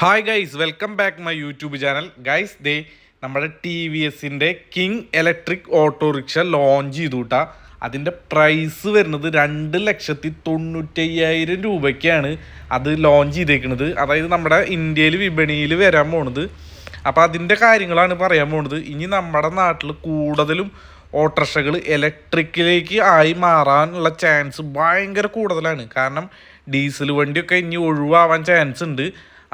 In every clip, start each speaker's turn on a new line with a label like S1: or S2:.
S1: Hi guys welcome back my YouTube channel guys ദേ നമ്മുടെ T V എസിന്റെ king electric autorickshaw launch ചെയ്തു കൂട്ടാ അതിന്റെ പ്രൈസ് വരുന്നത് രണ്ട് ലക്ഷത്തി തൊണ്ണൂറ്റയ്യായിരം രൂപയ്ക്കാണ് അത് ലോഞ്ച് ചെയ്തേക്കുന്നത് അതായത് നമ്മുടെ ഇന്ത്യയിൽ വിപണിയിൽ വരാൻ പോണത്. അപ്പോൾ അതിന്റെ കാര്യങ്ങളാണ് പറയാൻ പോണത്. ഇനി നമ്മുടെ നാട്ടിൽ കൂടുതലും ഓട്ടോറിക്ഷകൾ ഇലക്ട്രിക്കിലേക്ക് ആയി മാറാനുള്ള ചാൻസ് ഭയങ്കര കൂടുതലാണ്. കാരണം ഡീസൽ വണ്ടിയൊക്കെ ഇനി ഒഴിവാവാൻ ചാൻസ് ഉണ്ട്.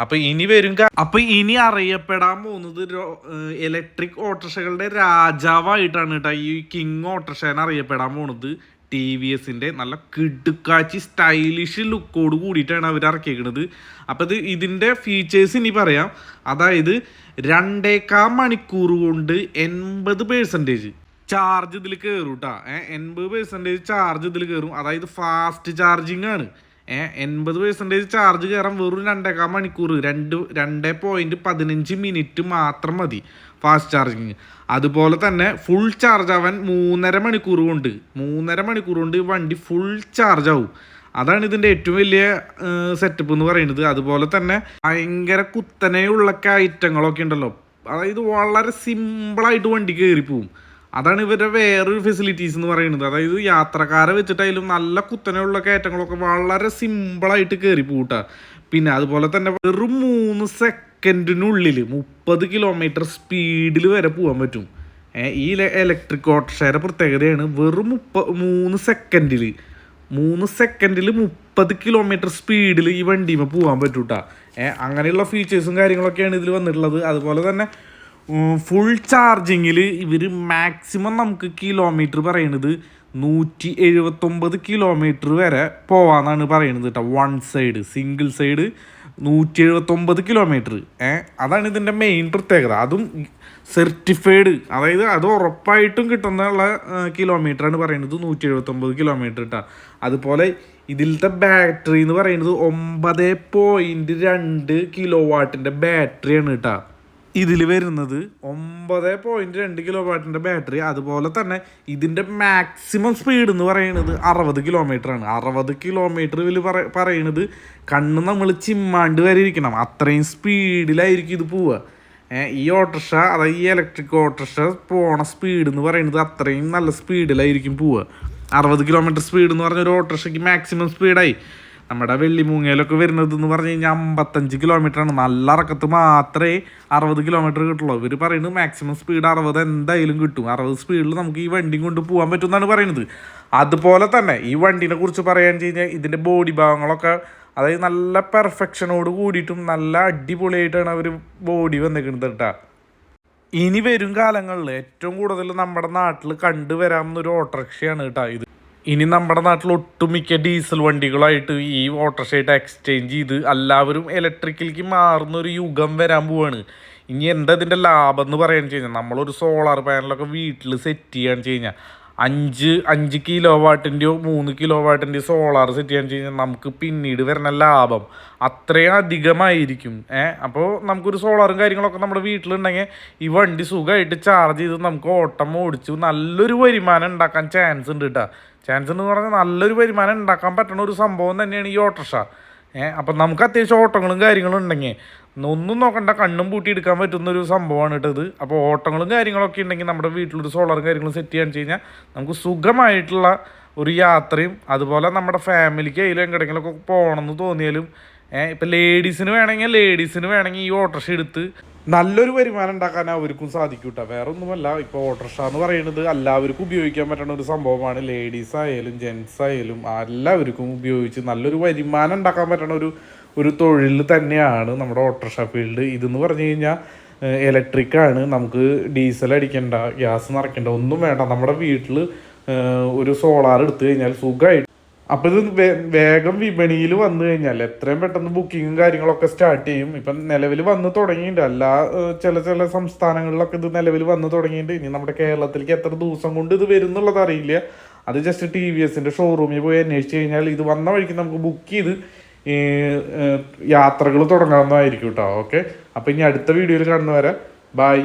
S1: അപ്പൊ ഇനി വരും അപ്പോൾ അപ്പൊ ഇനി അറിയപ്പെടാൻ പോകുന്നത് ഇലക്ട്രിക് ഓട്ടോറിക്ഷകളുടെ രാജാവായിട്ടാണ് കേട്ടോ ഈ കിങ് ഓട്ടോറിക്ഷേനെ അറിയപ്പെടാൻ പോകുന്നത്. ടി വി എസിന്റെ നല്ല കിടുക്കാച്ചി സ്റ്റൈലിഷ് ലുക്കോട് കൂടിയിട്ടാണ് അവർ ഇറക്കിയിരിക്കുന്നത് അപ്പോൾ ഇത് ഇതിന്റെ ഫീച്ചേഴ്സ് ഇനി പറയാം. അതായത് രണ്ടേക്കാ മണിക്കൂർ കൊണ്ട് എൺപത് പേഴ്സന്റേജ് ചാർജ് ഇതിൽ കയറും കേട്ടോ എൺപത് പേഴ്സന്റേജ് ചാർജ് ഇതിൽ കയറും അതായത് ഫാസ്റ്റ് ചാർജിങ് ആണ്. എൺപത് പെർസെന്റേജ് ചാർജ് കയറാൻ വെറും രണ്ടേക്കാൽ മണിക്കൂർ. രണ്ട് രണ്ട് പോയിന്റ് പതിനഞ്ച് മിനിറ്റ് മാത്രം മതി ഫാസ്റ്റ് ചാർജിങ് അതുപോലെ തന്നെ ഫുൾ ചാർജ് ആവാൻ മൂന്നര മണിക്കൂർ കൊണ്ട്. മൂന്നര മണിക്കൂർ കൊണ്ട് വണ്ടി ഫുൾ ചാർജ് ആവും. അതാണ് ഇതിന്റെ ഏറ്റവും വലിയ സെറ്റപ്പ് എന്ന് പറയുന്നത്. അതുപോലെ തന്നെ ഭയങ്കര കുത്തനെയുള്ള കയറ്റങ്ങളൊക്കെ ഉണ്ടല്ലോ. അതായത് വളരെ സിമ്പിളായിട്ട് വണ്ടി കയറിപ്പോവും അതാണ് ഇവരുടെ വേറൊരു ഫെസിലിറ്റീസ് എന്ന് പറയുന്നത്. അതായത് യാത്രക്കാരെ വെച്ചിട്ടായാലും നല്ല കുത്തനെയുള്ള കയറ്റങ്ങളൊക്കെ വളരെ സിമ്പിളായിട്ട് കയറി പോട്ടാ പിന്നെ അതുപോലെ തന്നെ വെറും മൂന്ന് സെക്കൻഡിനുള്ളിൽ മുപ്പത് കിലോമീറ്റർ സ്പീഡിൽ വരെ പോകാൻ പറ്റും. ഈ ഇലക്ട്രിക് ഓട്ടോഷയുടെ പ്രത്യേകതയാണ് വെറും മുപ്പ മൂന്ന് സെക്കൻഡിൽ മൂന്ന് സെക്കൻഡിൽ മുപ്പത് കിലോമീറ്റർ സ്പീഡിൽ ഈ വണ്ടിമ പോകാൻ പറ്റൂട്ടാ. അങ്ങനെയുള്ള ഫീച്ചേഴ്സും കാര്യങ്ങളൊക്കെയാണ് ഇതിൽ വന്നിട്ടുള്ളത്. അതുപോലെ തന്നെ ഫുൾ ചാർജിങ്ങിൽ ഇവർ മാക്സിമം നമുക്ക് കിലോമീറ്റർ പറയണത് നൂറ്റി എഴുപത്തൊമ്പത് കിലോമീറ്റർ വരെ പോവാന്നാണ് പറയുന്നത് കേട്ടോ വൺ സൈഡ് സിംഗിൾ സൈഡ് നൂറ്റി എഴുപത്തൊമ്പത് കിലോമീറ്റർ ഏഹ് അതാണ് ഇതിന്റെ മെയിൻ പ്രത്യേകത. അതും സർട്ടിഫൈഡ് അതായത് അത് ഉറപ്പായിട്ടും കിട്ടുന്നുള്ള കിലോമീറ്ററാണ് പറയുന്നത് നൂറ്റി എഴുപത്തൊമ്പത് കിലോമീറ്റർ കേട്ടോ അതുപോലെ ഇതിലത്തെ ബാറ്ററി എന്ന് പറയുന്നത് ഒമ്പത് പോയിന്റ് രണ്ട് കിലോ വാട്ടിന്റെ ബാറ്ററിയാണ് കേട്ടോ ഇതിൽ വരുന്നത് ഒമ്പത് പോയിന്റ് രണ്ട് കിലോ വാട്ടിന്റെ ബാറ്ററി അതുപോലെ തന്നെ ഇതിന്റെ മാക്സിമം സ്പീഡ് എന്ന് പറയുന്നത് അറുപത് കിലോമീറ്റർ ആണ്. അറുപത് കിലോമീറ്റർ ഇതിൽ പറയുന്നത് കണ്ണ് നമ്മൾ ചിമ്മാണ്ട് വരെ ഇരിക്കണം. അത്രയും സ്പീഡിലായിരിക്കും ഇത് പോവുക. ഈ ഓട്ടോറിക്ഷ അതായത് ഈ ഇലക്ട്രിക് ഓട്ടോറിക്ഷ പോണ സ്പീഡ് എന്ന് പറയുന്നത് അത്രയും നല്ല സ്പീഡിലായിരിക്കും പോവുക. അറുപത് കിലോമീറ്റർ സ്പീഡ് എന്ന് പറഞ്ഞ ഒരു ഓട്ടോറിക്ഷയ്ക്ക് മാക്സിമം സ്പീഡായി നമ്മുടെ വെള്ളിമൂങ്ങയിലൊക്കെ വരുന്നത് എന്ന് പറഞ്ഞു കഴിഞ്ഞാൽ അമ്പത്തഞ്ച് ആണ്. നല്ല ഇറക്കത്ത് മാത്രമേ അറുപത് കിലോമീറ്റർ കിട്ടുള്ളൂ. ഇവർ പറയുന്നത് മാക്സിമം സ്പീഡ് അറുപത് എന്തായാലും കിട്ടും. അറുപത് സ്പീഡിൽ നമുക്ക് ഈ വണ്ടിയും കൊണ്ട് പോകാൻ പറ്റും എന്നാണ് പറയുന്നത്. അതുപോലെ തന്നെ ഈ വണ്ടിനെ കുറിച്ച് പറയാൻ കഴിഞ്ഞാൽ ഇതിന്റെ ബോഡി ഭാഗങ്ങളൊക്കെ അതായത് നല്ല പെർഫെക്ഷനോട് കൂടിയിട്ടും നല്ല അടിപൊളിയായിട്ടാണ് അവർ ബോഡി വന്നിരിക്കുന്നത് കേട്ടോ. ഇനി വരും കാലങ്ങളിൽ ഏറ്റവും കൂടുതൽ നമ്മുടെ നാട്ടിൽ കണ്ടുവരാമെന്നൊരു ഓട്ടോറിക്ഷയാണ് കേട്ടോ ഇത്. ഇനി നമ്മുടെ നാട്ടിൽ ഒട്ടുമിക്ക ഡീസൽ വണ്ടികളായിട്ട് ഈ ഓട്ടോറിക്ഷയായിട്ട് എക്സ്ചേഞ്ച് ചെയ്ത് എല്ലാവരും ഇലക്ട്രിക്കലേക്ക് മാറുന്ന ഒരു യുഗം വരാൻ പോവാണ്. ഇനി എന്താ ഇതിന്റെ ലാഭം എന്ന് പറയുകയെന്ന് കഴിഞ്ഞാൽ നമ്മളൊരു സോളാർ പാനലൊക്കെ വീട്ടിൽ സെറ്റ് ചെയ്യാന്ന്. വെച്ച് കഴിഞ്ഞാൽ അഞ്ച് അഞ്ച് കിലോ വാട്ടിന്റെയോ മൂന്ന് കിലോ വാട്ടിന്റെയോ സോളാർ സെറ്റ് ചെയ്യാന്ന്. കഴിഞ്ഞാൽ നമുക്ക് പിന്നീട് വരുന്ന ലാഭം അത്രയും അധികമായിരിക്കും. ഏഹ് അപ്പോൾ നമുക്കൊരു സോളാറും കാര്യങ്ങളൊക്കെ നമ്മുടെ വീട്ടിലുണ്ടെങ്കിൽ ഈ വണ്ടി സുഖമായിട്ട് ചാർജ് ചെയ്ത് നമുക്ക് ഓട്ടം ഓടിച്ച് നല്ലൊരു വരുമാനം ഉണ്ടാക്കാൻ ചാൻസ് ഉണ്ട് കേട്ടോ ചാൻസ് എന്ന് പറഞ്ഞാൽ നല്ലൊരു വരുമാനം ഉണ്ടാക്കാൻ പറ്റുന്ന ഒരു സംഭവം തന്നെയാണ് ഈ ഓട്ടോറിക്ഷ. ഏഹ് അപ്പം നമുക്ക് അത്യാവശ്യം ഓട്ടങ്ങളും കാര്യങ്ങളും ഉണ്ടെങ്കിൽ ഒന്നും നോക്കണ്ട കണ്ണും പൂട്ടി എടുക്കാൻ പറ്റുന്ന ഒരു സംഭവമാണ് കേട്ടത് അപ്പോൾ ഓട്ടങ്ങളും കാര്യങ്ങളൊക്കെ ഉണ്ടെങ്കിൽ നമ്മുടെ വീട്ടിലൊരു സോളറും കാര്യങ്ങളും സെറ്റ് ചെയ്യാന്ന് വെച്ച് കഴിഞ്ഞാൽ നമുക്ക് സുഖമായിട്ടുള്ള ഒരു യാത്രയും അതുപോലെ നമ്മുടെ ഫാമിലിക്ക് അതിലും എങ്ങടെങ്കിലുമൊക്കെ പോകണമെന്ന് തോന്നിയാലും ഇപ്പം ലേഡീസിന് വേണമെങ്കിൽ ലേഡീസിന് വേണമെങ്കിൽ ഈ ഓട്ടോറിക്ഷ എടുത്ത്. നല്ലൊരു വരുമാനം ഉണ്ടാക്കാൻ അവർക്കും സാധിക്കും കേട്ടോ വേറെ ഒന്നുമല്ല ഇപ്പോൾ ഓട്ടോറിക്ഷ എന്ന് പറയുന്നത് എല്ലാവർക്കും ഉപയോഗിക്കാൻ പറ്റുന്ന ഒരു സംഭവമാണ്. ലേഡീസ് ആയാലും ജെൻസ് ആയാലും എല്ലാവർക്കും ഉപയോഗിച്ച് നല്ലൊരു വരുമാനം ഉണ്ടാക്കാൻ പറ്റുന്ന ഒരു ഒരു തൊഴിൽ തന്നെയാണ് നമ്മുടെ ഓട്ടോറിക്ഷ ഫീൽഡ് ഇതെന്ന് പറഞ്ഞു കഴിഞ്ഞാൽ ഇലക്ട്രിക് ആണ്. നമുക്ക് ഡീസൽ അടിക്കണ്ട ഗ്യാസ് നിറയ്ക്കണ്ട ഒന്നും വേണ്ട. നമ്മുടെ വീട്ടിൽ ഒരു സോളാർ എടുത്തു കഴിഞ്ഞാൽ സുഖമായിട്ട് അപ്പോൾ ഇത് വേഗം വിപണിയിൽ വന്നു കഴിഞ്ഞാൽ എത്രയും പെട്ടെന്ന് ബുക്കിങ്ങും കാര്യങ്ങളൊക്കെ സ്റ്റാർട്ട് ചെയ്യും. ഇപ്പം നിലവിൽ വന്ന് തുടങ്ങിയിട്ടുണ്ട്. എല്ലാ ചില ചില സംസ്ഥാനങ്ങളിലൊക്കെ ഇത് നിലവിൽ വന്ന് തുടങ്ങിയിട്ടുണ്ട്. ഇനി നമ്മുടെ കേരളത്തിലേക്ക് എത്ര ദിവസം കൊണ്ട് ഇത് വരും എന്നുള്ളത് അറിയില്ല. അത് ജസ്റ്റ് ടി വി എസിന്റെ ഷോറൂമിൽ പോയി അന്വേഷിച്ച് കഴിഞ്ഞാൽ ഇത് വന്ന വഴിക്ക് നമുക്ക് ബുക്ക് ചെയ്ത് യാത്രകൾ തുടങ്ങാവുന്നതായിരിക്കും കേട്ടോ ഓക്കെ അപ്പോൾ ഇനി അടുത്ത വീഡിയോയിൽ കാണുന്നവരെ ബൈ